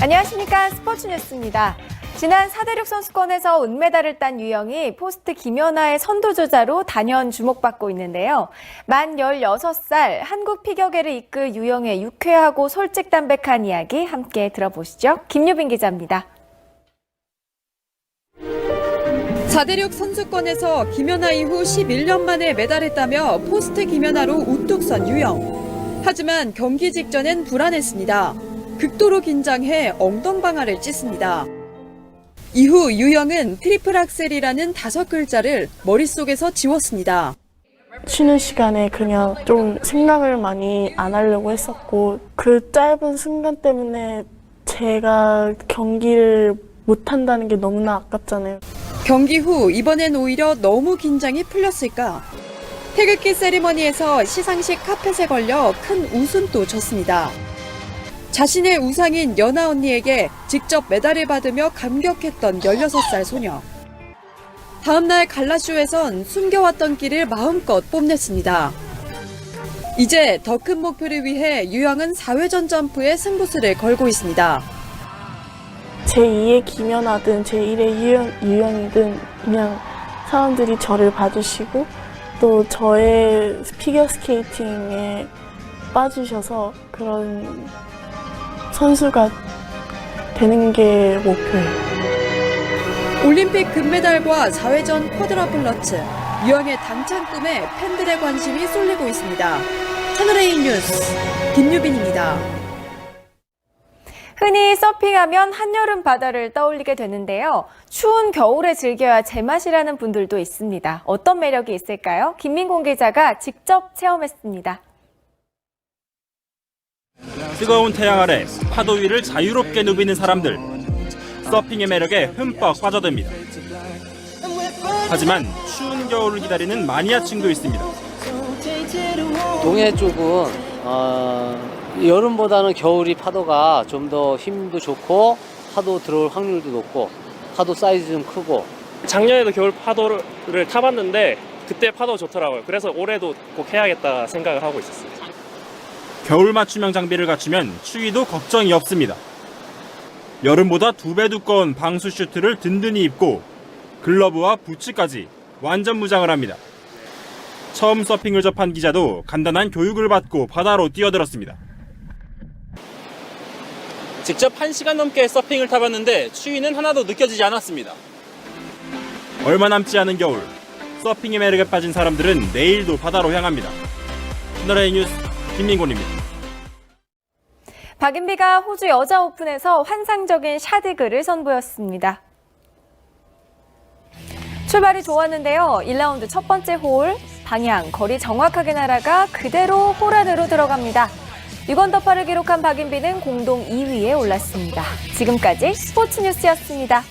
안녕하십니까 스포츠 뉴스입니다. 지난 4대륙 선수권에서 은메달을 딴 유영이 포스트 김연아의 선두주자로 단연 주목받고 있는데요. 만 16살 한국 피겨계를 이끌 유영의 유쾌하고 솔직담백한 이야기 함께 들어보시죠. 김유빈 기자입니다. 4대륙 선수권에서 김연아 이후 11년 만에 메달했다며 포스트 김연아로 우뚝 선 유영. 하지만 경기 직전엔 불안했습니다. 극도로 긴장해 엉덩방아를 찢습니다. 이후 유영은 트리플 악셀이라는 다섯 글자를 머릿속에서 지웠습니다. 쉬는 시간에 그냥 좀 생각을 많이 안 하려고 했었고 그 짧은 순간 때문에 제가 경기를 못 한다는 게 너무나 아깝잖아요. 경기 후 이번엔 오히려 너무 긴장이 풀렸을까? 태극기 세리머니에서 시상식 카펫에 걸려 큰 웃음도 줬습니다. 자신의 우상인 연아 언니에게 직접 메달을 받으며 감격했던 16살 소녀. 다음날 갈라쇼에선 숨겨왔던 끼를 마음껏 뽐냈습니다. 이제 더 큰 목표를 위해 유영은 4회전 점프에 승부수를 걸고 있습니다. 제2의 김연아든 제1의 유영, 유영이든 그냥 사람들이 저를 봐주시고 또 저의 피겨스케이팅에 빠지셔서 그런 선수가 되는 게 목표예요. 올림픽 금메달과 4회전 쿼드라플러츠, 유영의 당찬 꿈에 팬들의 관심이 쏠리고 있습니다. 채널A 뉴스 김유빈입니다. 흔히 서핑하면 한여름 바다를 떠올리게 되는데요. 추운 겨울에 즐겨야 제맛이라는 분들도 있습니다. 어떤 매력이 있을까요? 김민공 기자가 직접 체험했습니다. 뜨거운 태양 아래 파도 위를 자유롭게 누비는 사람들. 서핑의 매력에 흠뻑 빠져듭니다. 하지만 추운 겨울을 기다리는 마니아층도 있습니다. 동해 쪽은 어, 여름보다는 겨울이 파도가 좀 더 힘도 좋고 파도 들어올 확률도 높고 파도 사이즈 좀 크고 작년에도 겨울 파도를 타봤는데 그때 파도 좋더라고요. 그래서 올해도 꼭 해야겠다 생각을 하고 있었어요. 겨울 맞춤형 장비를 갖추면 추위도 걱정이 없습니다. 여름보다 두 배 두꺼운 방수 슈트를 든든히 입고 글러브와 부츠까지 완전 무장을 합니다. 처음 서핑을 접한 기자도 간단한 교육을 받고 바다로 뛰어들었습니다. 직접 1시간 넘게 서핑을 타봤는데 추위는 하나도 느껴지지 않았습니다. 얼마 남지 않은 겨울, 서핑의 매력에 빠진 사람들은 내일도 바다로 향합니다. 채널A 뉴스 김민곤입니다. 박인비가 호주 여자 오픈에서 환상적인 샤디글을 선보였습니다. 출발이 좋았는데요. 1라운드 첫 번째 홀, 방향, 거리 정확하게 날아가 그대로 홀 안으로 들어갑니다. 6원 더파를 기록한 박인비는 공동 2위에 올랐습니다. 지금까지 스포츠 뉴스였습니다.